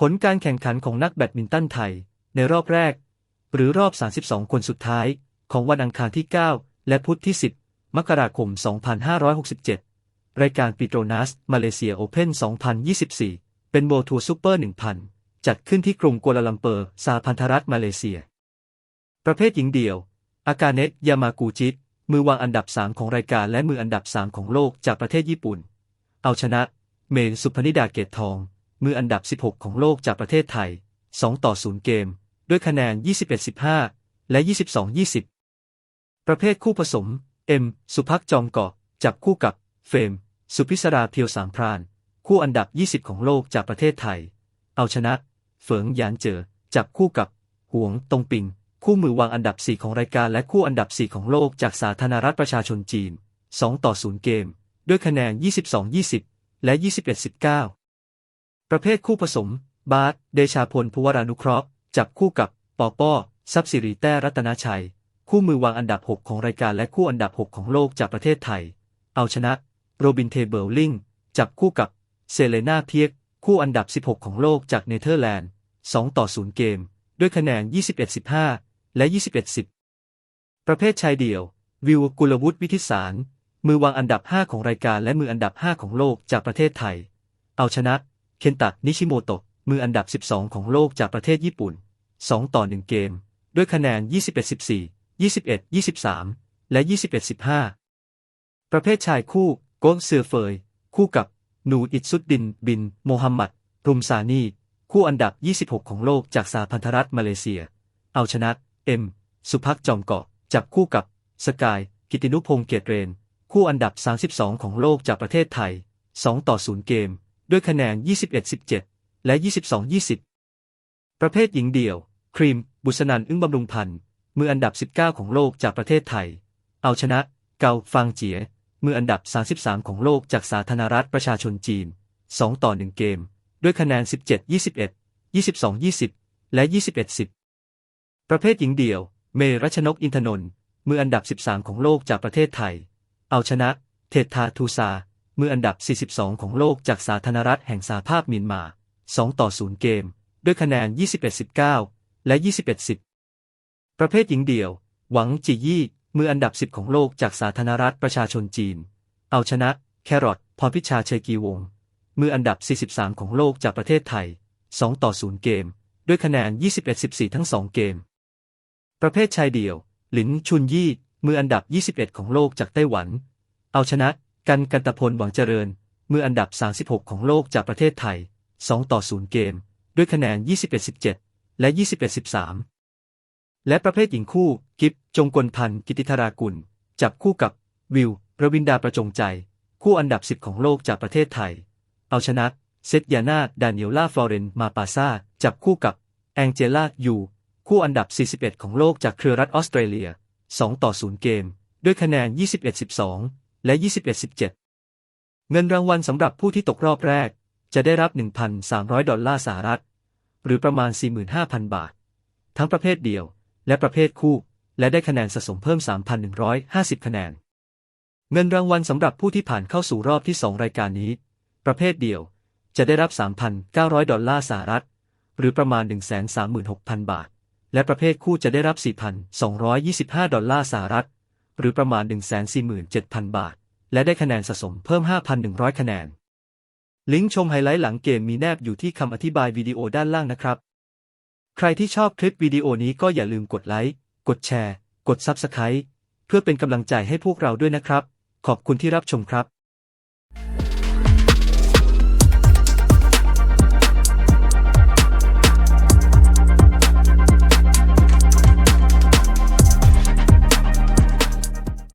ผลการแข่งขันของนักแบดมินตันไทย ในรอบแรก หรือรอบ 32 คนสุดท้าย ของวันอังคารที่ 9 และพุธที่ 10 มกราคม 2567 รายการปิโตรนัสมาเลเซียโอเพน2024 เป็นโบทัวร์ซูเปอร์ 1000 จัดขึ้นที่กรุงกัวลาลัมเปอร์ สาพันธรัฐมาเลเซีย ประเภทหญิงเดี่ยว อากาเนะยามากูจิต มือวางอันดับ 3 ของรายการและมืออันดับ 3 ของโลกจากประเทศญี่ปุ่น เอาชนะ เมย์สุพนิดาเกตทอง มืออันดับ 16 ของโลกจากประเทศไทย 2 ต่อ 0 เกม ด้วยคะแนน 21-15 และ 22-20 ประเภทคู่ผสม เอ็ม สุพักจอมเกาะ จับคู่กับ เฟม สุพิศราเพียวสามพราน คู่อันดับ 20 ของโลกจากประเทศไทย เอาชนะ เฟิงหยานเจอ จับคู่กับ หวง ตงปิง คู่มือวางอันดับ 4 ของรายการและคู่อันดับ 4 ของโลกจากสาธารณรัฐประชาชนจีน 2 ต่อ 0 เกม ด้วยคะแนน 22-20 และ 21-19 ประเภทคู่ผสม บาสเดชาพล ภวรานุเคราะห์ จับคู่กับ ปอป้อซับสิริแต้รัตนาชัย คู่มือวางอันดับ 6 ของรายการและคู่อันดับ 6 ของโลกจากประเทศไทย เอาชนะ โรบินเทเบิลลิง จับคู่กับ เซเลนาเพียก คู่อันดับ 16 ของโลกจากเนเธอร์แลนด์ 2 ต่อ 0 เกม ด้วยคะแนน 21-15 และ 21-10 ประเภทชายเดี่ยว วิวกุลวุฒิวิทิสาร มือวางอันดับ 5 ของรายการและมืออันดับ 5 ของโลกจากประเทศไทย เอาชนะ เคนตะ นิชิโมโตะ มืออันดับ 12 ของโลกจากประเทศญี่ปุ่น 2 ต่อ 1 เกม ด้วยคะแนน 21-14 21-23 และ 21-15 ประเภทชายคู่ โกงเซอร์เฟย คู่กับ นูอิซุดดิน บิน โมฮัมหมัดรุมซานี คู่อันดับ 26 ของโลกจากสาพันธรัฐมาเลเซีย เอาชนะ เอ็ม สุพักจอมเกาะ จับคู่กับ สกาย กิตินุพงษ์เกตเรน คู่อันดับ 32 ของโลกจากประเทศไทย 2 ต่อ 0 เกม ด้วยคะแนน 21-17 และ 22-20 ประเภทหญิงเดี่ยว ครีม บุษนันอึ้งบำรุงพันธ์มืออันดับ 19 ของโลกจากประเทศไทย เอาชนะ เกาฟางเจีย มืออันดับ 33 ของโลกจากสาธารณรัฐประชาชนจีน 2 ต่อ 1 เกม ด้วยคะแนน 17-21 22-20 และ 21-10 ประเภทหญิงเดี่ยว เมรัชนกอินทนนท์มืออันดับ 13 ของโลกจากประเทศไทย เอาชนะ เทธาทูซา มืออันดับ 42 ของโลกจากสาธารณรัฐแห่งสหภาพเมียนมา 2 ต่อ 0 เกม ด้วยคะแนน 21-19 และ 21-10 ประเภทหญิงเดี่ยว หวังจียี่ มืออันดับ 10 ของโลกจากสาธารณรัฐประชาชนจีน เอาชนะ แครอทพรพิชาเชยกีวง มืออันดับ 43 ของโลกจากประเทศไทย 2 ต่อ 0 เกม ด้วยคะแนน 21-14 ทั้ง 2 เกม ประเภทชายเดี่ยว หลินชุนยี่ มืออันดับ 21 ของโลกจากไต้หวัน เอาชนะ กันกันตพลหวังเจริญ มืออันดับ 36 ของโลกจากประเทศไทย 2 ต่อ 0 เกม ด้วยคะแนน 21-17 และ 21-13 และประเภทหญิงคู่ กิฟจงกลพันธ์กิติธารากุล จับคู่กับ วิวระวินดาประจงใจ คู่อันดับ 10 ของโลกจากประเทศไทย เอาชนะเซตยานาดานิเอล่าฟลอเรนมาปาซาจับคู่กับแองเจล่ายูคู่อันดับ 41 ของโลกจากเครือรัฐออสเตรเลีย 2 ต่อ 0 เกม ด้วยคะแนน 21-12 และ 21-17 เงินรางวัลสำหรับผู้ที่ตกรอบแรก จะได้รับ 1,300 ดอลลาร์สหรัฐ หรือประมาณ 45,000 บาท ทั้งประเภทเดียว และประเภทคู่ และได้คะแนนสะสมเพิ่ม 3,150 คะแนน เงินรางวัลสำหรับผู้ที่ผ่านเข้าสู่รอบที่ 2 รายการนี้ ประเภทเดียว จะได้รับ 3,900 ดอลลาร์สหรัฐ หรือประมาณ 136,000 บาท และประเภทคู่จะได้รับ 4,225 ดอลลาร์สหรัฐ หรือประมาณ 147,000 บาท และได้คะแนนสะสมเพิ่ม 5,100 คะแนน ลิงก์ชมไฮไลท์หลังเกมมีแนบอยู่ที่คำอธิบายวิดีโอด้านล่างนะครับ ใครที่ชอบคลิปวิดีโอนี้ก็อย่าลืมกดไลค์ กดแชร์ กด Subscribe เพื่อเป็นกำลังใจให้พวกเราด้วยนะครับ ขอบคุณที่รับชมครับ